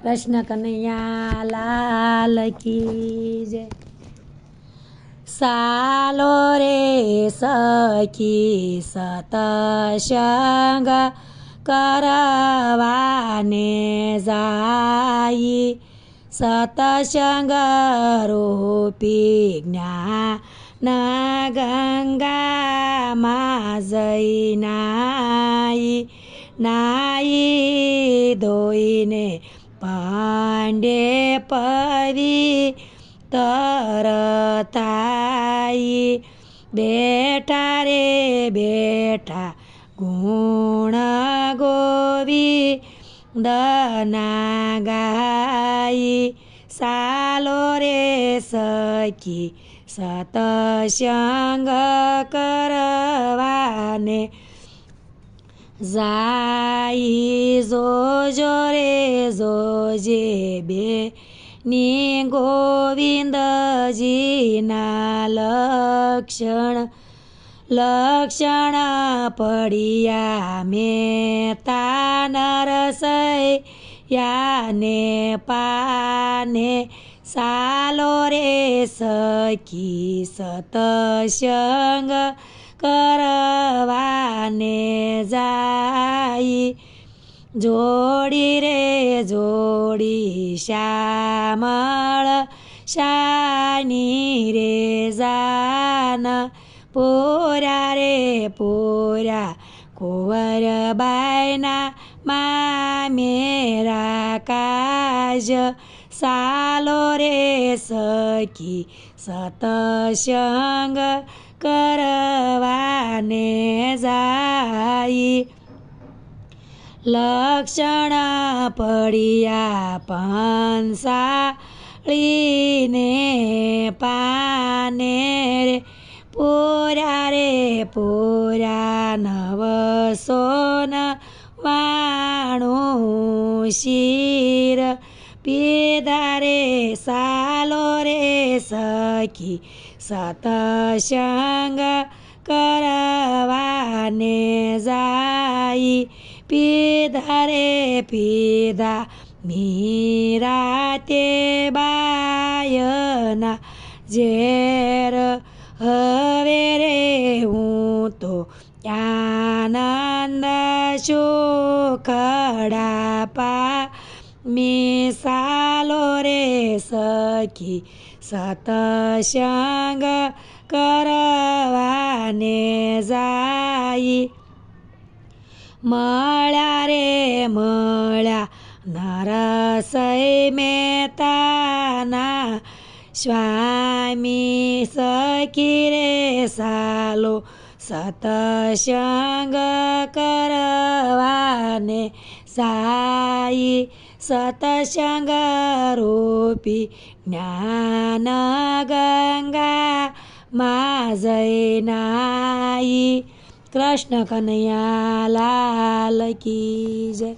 કૃષ્ણ કનૈયા લાલ કી જય સાલો રે સખી સતસંગ કરવાને જાય સતસંગ રૂપી જ્ઞાન ગંગામાં જઈ નાઈ ધોઈને પાંડે પવી તરતાઈ. બેઠા રે બેઠા ગુણ ગોવી, દના ગાઈ. સાલો રે સખી સતસંગ કરવાને जा जो जो रे जो नि गोविन्दजी न लक्षण लक्षण परिया मे तरस ने पाने सालो रे सकी सतसङ्ग કરવાને જાય જોડી રે જોડી શ્યામળ શાની રે જાન પોરા રે પોરા કુંવરબાઈના મા મેરા કાજ સાલો રે સખી સતસંગ કરવાને જાય. લક્ષણ પડ્યા પંસાળીને પાને રે. પૂરા રે પૂરા નવસો વાણું શીર. રે સાલો રે સખી સતસંગ કરવાને જાય પીધા રે પીધા મીરા તે બાયના ઝેર હવે રે હું તો આનંદ સુખડા પા मी सालो रे सखी सतसङ्ग करवाने जाई मळ्या रे मळ्या नरसै मेताना स्वामी सखी रे सालो सतसङ्ग करवाने साई सतशङ्गारोपि ज्ञानगङ्गा माजयनायि कृष्णकनया लाल की जय